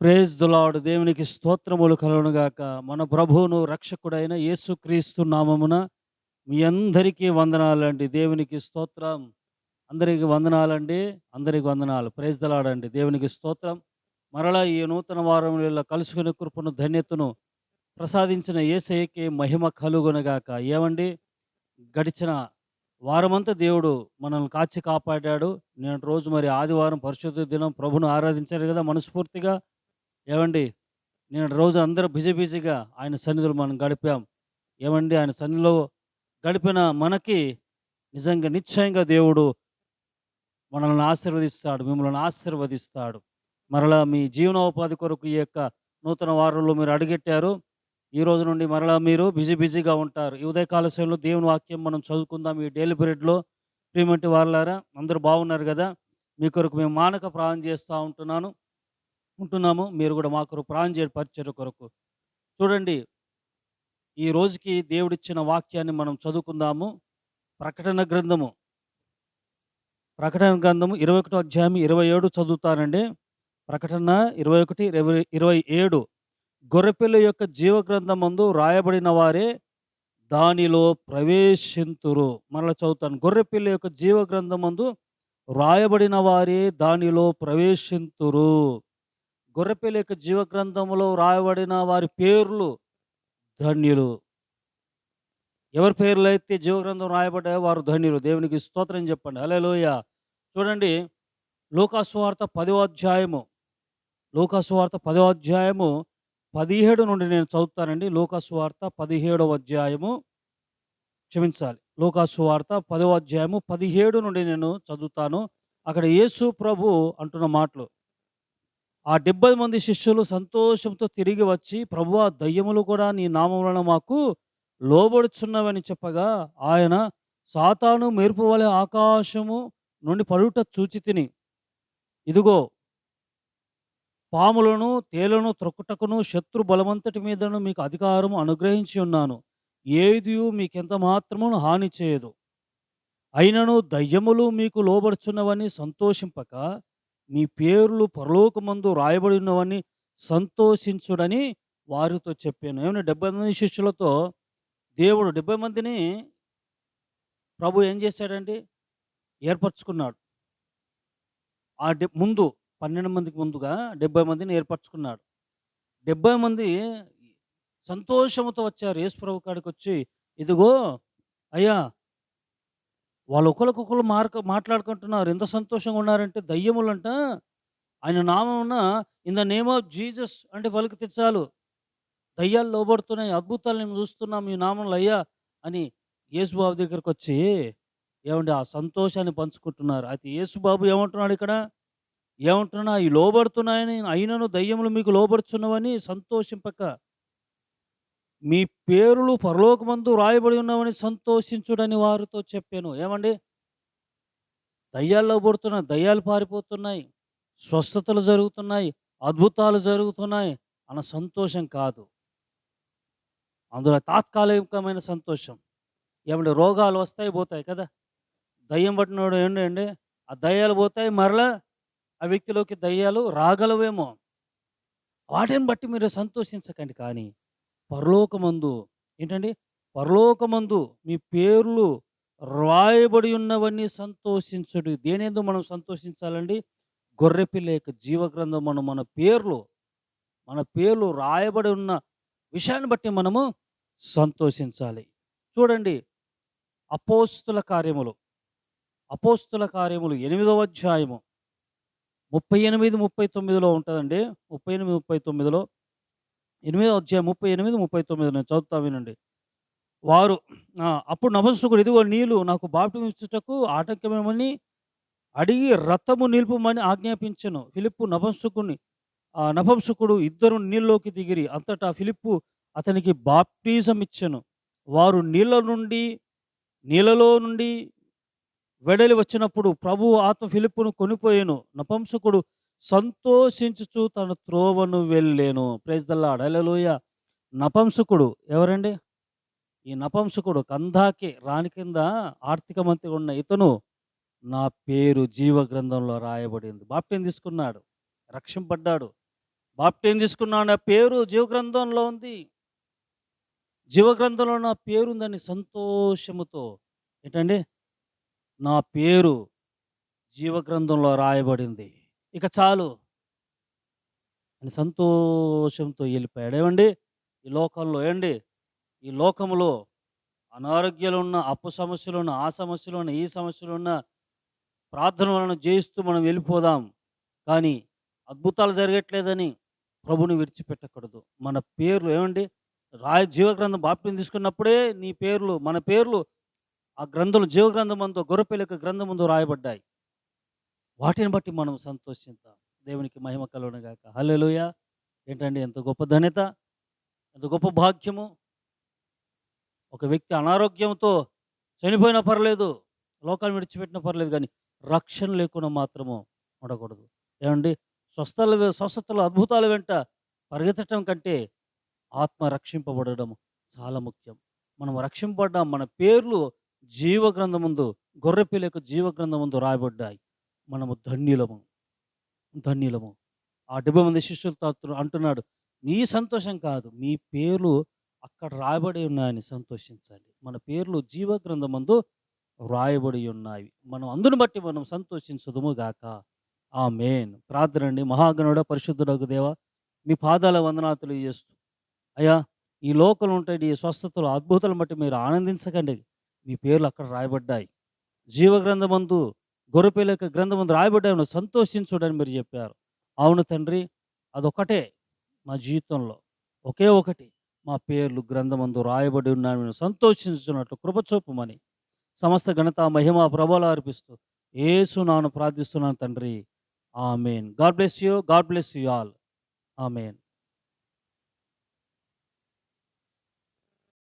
Praise దులాడు దేవునికి స్తోత్రములు కలుగునుగాక మన ప్రభువును రక్షకుడైన యేసుక్రీస్తు నామమున మీ అందరికీ వందనాలండి. దేవునికి స్తోత్రం. అందరికి వందనాలండి. అందరికి వందనాలు. ప్రేజ్ దలాడండి దేవునికి స్తోత్రం. మరలా ఈ నూతన వారంలో కలుసుకునే కృపను ధన్యతను ప్రసాదించిన ఏసఐకి మహిమ కలుగునగాక ఏమండి? గడిచిన వారమంతా దేవుడు మనల్ని కాచి కాపాడాడు. నేను రోజు మరి ఆదివారం పరిశుద్ధ దినం ప్రభును ఆరాధించారు కదా మనస్ఫూర్తిగా. ఏమండి? నేను రోజు అందరూ బిజీ బిజీగా ఆయన సన్నిధిలో మనం గడిపాం. ఏమండి? ఆయన సన్నిధిలో గడిపిన మనకి నిజంగా నిశ్చయంగా దేవుడు మనల్ని ఆశీర్వదిస్తాడు మిమ్మల్ని ఆశీర్వదిస్తాడు. మరలా మీ జీవనోపాధి కొరకు ఈ యొక్క నూతన వారంలో మీరు అడుగెట్టారు. ఈ రోజు నుండి మరలా మీరు బిజీ బిజీగా ఉంటారు. ఈ ఉదయకాల సమయంలో దేవుని వాక్యం మనం చదువుకుందాం ఈ డైలీ పీరియడ్లో. ప్రియమంటి వాళ్ళారా అందరూ బాగున్నారు కదా? మీ కొరకు మేము మానక ప్రాణం చేస్తూ ఉంటున్నాను. ఉంటున్నాము మీరు కూడా మా కొరకు ప్రాణం చేయడం పరిచయ కొరకు. చూడండి ఈ రోజుకి దేవుడిచ్చిన వాక్యాన్ని మనం చదువుకుందాము. ప్రకటన గ్రంథము. ప్రకటన గ్రంథము ఇరవై ఒకటో అధ్యాయం ఇరవై ఏడు చదువుతానండి. ప్రకటన ఇరవై ఒకటి ఇరవై ఇరవై ఏడు. గొర్రెపిల్ల యొక్క జీవ గ్రంథమందు రాయబడిన వారే దానిలో ప్రవేశింతురు. మరలా చదువుతాను. గొర్రెపిల్ల యొక్క జీవ గ్రంథమందు రాయబడిన వారే దానిలో ప్రవేశింతురు. గొర్రెపిల్ల యొక్క జీవగ్రంథంలో రాయబడిన వారి పేర్లు ధన్యులు. ఎవరి పేర్లు అయితే జీవగ్రంథం రాయబడ్డాయో వారు ధన్యులు. దేవునికి స్తోత్రం చెప్పండి. హల్లెలూయా. చూడండి. లోకాసువార్త పదో అధ్యాయము. లోకాసువార్త పదో అధ్యాయము పదిహేడు నుండి నేను చదువుతానండి. లోకాసువార్త పదిహేడవ అధ్యాయము. క్షమించాలి. లోకాసువార్త పదో అధ్యాయము పదిహేడు నుండి నేను చదువుతాను. అక్కడ యేసు ప్రభు అంటున్న మాటలు. ఆ డెబ్బై మంది శిష్యులు సంతోషంతో తిరిగి వచ్చి ప్రభువా దయ్యములు కూడా నీ నామములను వలన మాకు లోబడుచున్నవని చెప్పగా ఆయన సాతాను మెరుపు వలె ఆకాశము నుండి పడుట చూచి తిని ఇదిగో పాములను తేలను త్రొక్కుటకును శత్రు బలమంతటి మీదను మీకు అధికారం అనుగ్రహించి ఉన్నాను. ఏది మీకెంత మాత్రమును హాని చేయదు. అయినను దయ్యములు మీకు లోబడుచున్నవని సంతోషింపక మీ పేర్లు పరలోకమందు రాయబడి ఉన్నవని సంతోషించుడని వారితో చెప్పాను. ఏమైనా డెబ్బై మంది శిష్యులతో దేవుడు డెబ్బై మందిని ప్రభు ఏం చేశాడండి? ఏర్పరచుకున్నాడు. ఆ డె ముందు పన్నెండు మందికి ముందుగా డెబ్బై మందిని ఏర్పరచుకున్నాడు. డెబ్బై మంది సంతోషంతో వచ్చారు. యేసు ప్రభు కాడికి వచ్చి ఇదిగో అయ్యా వాళ్ళు ఒకరికొకరు మార్క మాట్లాడుకుంటున్నారు. ఎంత సంతోషంగా ఉన్నారంటే దయ్యములంట. ఆయన నామమున in the name of Jesus అంటే పలికితే తెచ్చాలు. దయ్యాలు లోబడుతున్నాయి. అద్భుతాలు మేము చూస్తున్నాం. ఈ నామంలో అయ్యా అని యేసుబాబు దగ్గరకు వచ్చి ఏమండి ఆ సంతోషాన్ని పంచుకుంటున్నారు. అయితే యేసుబాబు ఏమంటున్నాడు ఇక్కడ? ఏమంటున్నా ఈ లోబడుతున్నాయని అయినను దయ్యములు మీకు లోబడుచున్నవని సంతోషింపక మీ పేరులు పరలోకమందు రాయబడి ఉన్నామని సంతోషించుడని వారితో చెప్పాను. ఏమండి? దయ్యాల్లో పడుతున్నాయి దయ్యాలు పారిపోతున్నాయి స్వస్థతలు జరుగుతున్నాయి అద్భుతాలు జరుగుతున్నాయి అన్న సంతోషం కాదు. అందులో తాత్కాలికమైన సంతోషం. ఏమంటే రోగాలు వస్తాయి పోతాయి కదా. దయ్యం పట్టినోడు ఏంటండి ఆ దయ్యాలు పోతాయి మరలా ఆ వ్యక్తిలోకి దయ్యాలు రాగలవేమో. వాటిని బట్టి మీరు సంతోషించకండి కానీ పరలోకమందు ఏంటండి? పరలోకమందు మీ పేర్లు రాయబడి ఉన్నవన్నీ సంతోషించడు. దేనేందు మనం సంతోషించాలండి? గొర్రెపిల్ల యొక్క జీవగ్రంథం మనం మన పేర్లు మన పేర్లు రాయబడి ఉన్న విషయాన్ని బట్టి మనము సంతోషించాలి. చూడండి అపోస్తుల కార్యములు. అపోస్తుల కార్యములు ఎనిమిదవ అధ్యాయము. ముప్పై ఎనిమిది ముప్పై తొమ్మిదిలో ఉంటుందండి. ముప్పై ఎనిమిది ముప్పై తొమ్మిదిలో ఎనిమిదో అధ్యాయం ముప్పై ఎనిమిది ముప్పై తొమ్మిది నేను చదువుతా వినండి. వారు అప్పుడు నపంసకుడు ఇదిగో నీళ్ళు నాకు బాప్టిజం ఆటంకమేమని అడిగి రథము నిలుపుమని ఆజ్ఞాపించను. ఫిలిప్పు నపంసకుని ఆ ఇద్దరు నీళ్ళలోకి దిగిరి. అంతటా ఫిలిప్పు అతనికి బాప్టిజం ఇచ్చను. వారు నీళ్ళ నుండి నీళ్ళలో నుండి వెడలి వచ్చినప్పుడు ప్రభు ఆత్మ ఫిలిప్పును కొనిపోయాను. నపంసకుడు సంతోషించుచు తన త్రోవను వెళ్ళాను. ప్రైజ్ దల్లాడ్ హల్లెలూయా నపంసుకుడు ఎవరండి? ఈ నపంసుకుడు కందాకి రాని కింద ఆర్థిక మంత్రి ఉన్న ఇతను నా పేరు జీవ గ్రంథంలో రాయబడింది. బాప్టేం తీసుకున్నాడు? రక్షింపడ్డాడు బాప్టేం తీసుకున్నా నా పేరు జీవగ్రంథంలో ఉంది. జీవగ్రంథంలో నా పేరు ఉందని సంతోషముతో ఏంటండి? నా పేరు జీవగ్రంథంలో రాయబడింది. ఇక చాలు అని సంతోషంతో వెళ్ళిపోయాడు. ఏమండి? ఈ లోకంలో ఏండి? ఈ లోకంలో అనారోగ్యాలు ఉన్న అప్పు సమస్యలు ఉన్న ఆ సమస్యలు ఉన్న ఈ సమస్యలు ఉన్న ప్రార్థన వలన జయిస్తూ మనం వెళ్ళిపోదాం. కానీ అద్భుతాలు జరగట్లేదని ప్రభుని విడిచిపెట్టకూడదు. మన పేర్లు ఏమండి? రాయ జీవగ్రంథం బాప్టిని తీసుకున్నప్పుడే నీ పేర్లు మన పేర్లు ఆ గ్రంథులు జీవగ్రంథం ముందు గొర్రెపిల్లక గ్రంథం ముందు రాయబడ్డాయి. వాటిని బట్టి మనం సంతోషిద్దాం దేవునికి మహిమ కలుగునుగాక హలోయ ఏంటండి ఎంత గొప్ప ధన్యత ఎంత గొప్ప భాగ్యము. ఒక వ్యక్తి అనారోగ్యంతో చనిపోయినా పర్లేదు లోకాలు విడిచిపెట్టినా పర్లేదు కానీ రక్షణ లేకుండా మాత్రము ఉండకూడదు. ఏమండి? స్వస్థల స్వస్థతలు అద్భుతాల వెంట పరిగెత్తటం కంటే ఆత్మ రక్షింపబడడం చాలా ముఖ్యం. మనం రక్షింపబడ్డాం మన పేర్లు జీవగ్రంథం ముందు గొర్రెపిల్ల యొక్క జీవగ్రంథం ముందు రాయబడ్డాయి. మనము ధన్యులము ధన్యులము. ఆ డెబ్బై మంది శిష్యులతో అంటున్నాడు మీ సంతోషం కాదు మీ పేర్లు అక్కడ రాయబడి ఉన్నాయని సంతోషించాలి మన పేర్లు జీవగ్రంథం ముందు వ్రాయబడి ఉన్నాయి. మనం అందును బట్టి మనం సంతోషించదుము గాక. ఆ మెయిన్ ప్రార్థనండి. మహాగణుడ పరిశుద్ధుడకు దేవ మీ పాదాల వందనాతులు చేస్తూ అయ్యా ఈ లోకలు ఉంటాయి ఈ స్వస్థతలు అద్భుతాలు బట్టి మీరు ఆనందించకండి. మీ పేర్లు అక్కడ రాయబడ్డాయి. జీవగ్రంథమందు గొర్రెపిల్ల యొక్క గ్రంథమందు రాయబడ్డాను సంతోషించుడని మీరు చెప్పారు. అవును తండ్రి అదొకటే మా జీవితంలో. ఒకే ఒకటి మా పేర్లు గ్రంథమందు రాయబడి ఉన్నాను సంతోషించున్నట్లు కృపచూపమని సమస్త ఘనత మహిమ ప్రభలు అర్పిస్తూ ఏసు నాను ప్రార్థిస్తున్నాను తండ్రి. Amen. God bless you God bless you all. Amen.